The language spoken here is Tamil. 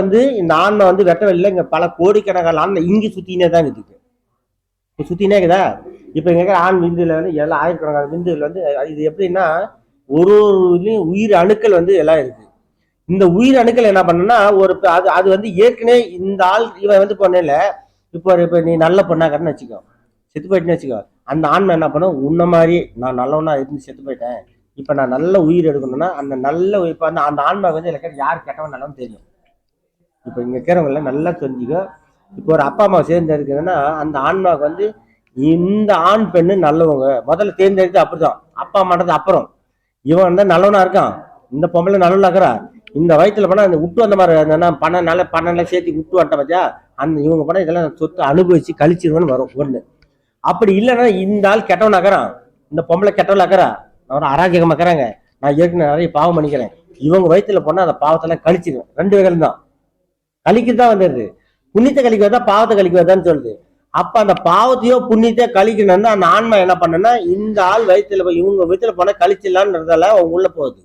வந்து இந்த ஆன்மை வந்து வெட்ட வெளில இங்கே பல கோடிக்கணக்கான ஆன்மை இங்கே சுற்றினே தான் இருக்குது. இப்போ சுற்றினே இருக்குதா? இப்போ இங்க ஆண் விந்துல வந்து எல்லா ஆயிரக்கணக்கான விந்துகள் வந்து இது எப்படின்னா ஒரு ஒரு இதுலேயும் உயிர் அணுக்கள் வந்து எல்லாம் இருக்கு. இந்த உயிர் அணுக்கள் என்ன பண்ணுன்னா ஒரு அது அது வந்து ஏற்கனவே இந்த ஆள் இவன் வந்து பொண்ணுல இப்போ இப்போ நீ நல்ல பொண்ணாக்கன்னு வச்சுக்கோ. செத்து போயிட்டுன்னு வச்சுக்கோ. அந்த ஆன்மை என்ன பண்ணும்? உன்ன மாதிரி நான் நல்லவனா இருந்து செத்து போயிட்டேன். இப்போ நான் நல்ல உயிர் எடுக்கணும்னா அந்த நல்ல இப்போ அந்த அந்த ஆன்மா வந்து எனக்கு யார் கெட்டவன் நல்லவன் தெரியும். இப்போ இங்கே இருக்கிறவங்கள நல்லா தெரிஞ்சுக்கோ. இப்போ ஒரு அப்பா அம்மா சேர்ந்தெடுக்குதுன்னா அந்த ஆன்மாவுக்கு வந்து இந்த ஆண் பெண்ணு நல்லவங்க. முதல்ல தேர்ந்தெடுத்து அப்படிதான் அப்பா அம்மான்றது அப்புறம். இவன் வந்து நல்லவனா இருக்கான். இந்த பொம்பளை நல்லவனா இருக்கிறா. இந்த வயிற்றுல போனால் அந்த விட்டு வந்த மாதிரி அந்த பணம் நல்ல பணம்லாம் சேர்த்து விட்டு வந்த பத்தியா? அந்த இவங்க பணம் இதெல்லாம் சொத்து அனுபவிச்சு கழிச்சிருவேன்னு வரும் ஒன்று அப்படி இல்லைன்னா இந்த ஆள் கெட்டவன் கெட்டவனாக்குறான் இந்த பொம்பளை கெட்டவன் நகரா நான் அராஜகம் அராஜகமாக்குறாங்க நான் ஏற்கனவே நிறைய பாவம் பண்ணிக்கிறேன். இவங்க வயிற்றுல போனால் அந்த பாவத்தெல்லாம் கழிச்சிருவேன். ரெண்டு வகையில் தான் கழிக்கு தான் வந்துடுது புண்ணியத்தை கழிக்க வருதா பாவத்தை கழிக்க வருதான்னு சொல்லுது. அப்ப அந்த பாவத்தையோ புண்ணியத்தையோ கழிக்கணும்னா அந்த ஆன்மா என்ன பண்ணுன்னா இந்த ஆள் வயிற்றுல இவங்க வயிற்றுல போனா கழிச்சிடலான்றதால அவங்க உள்ள போகுது.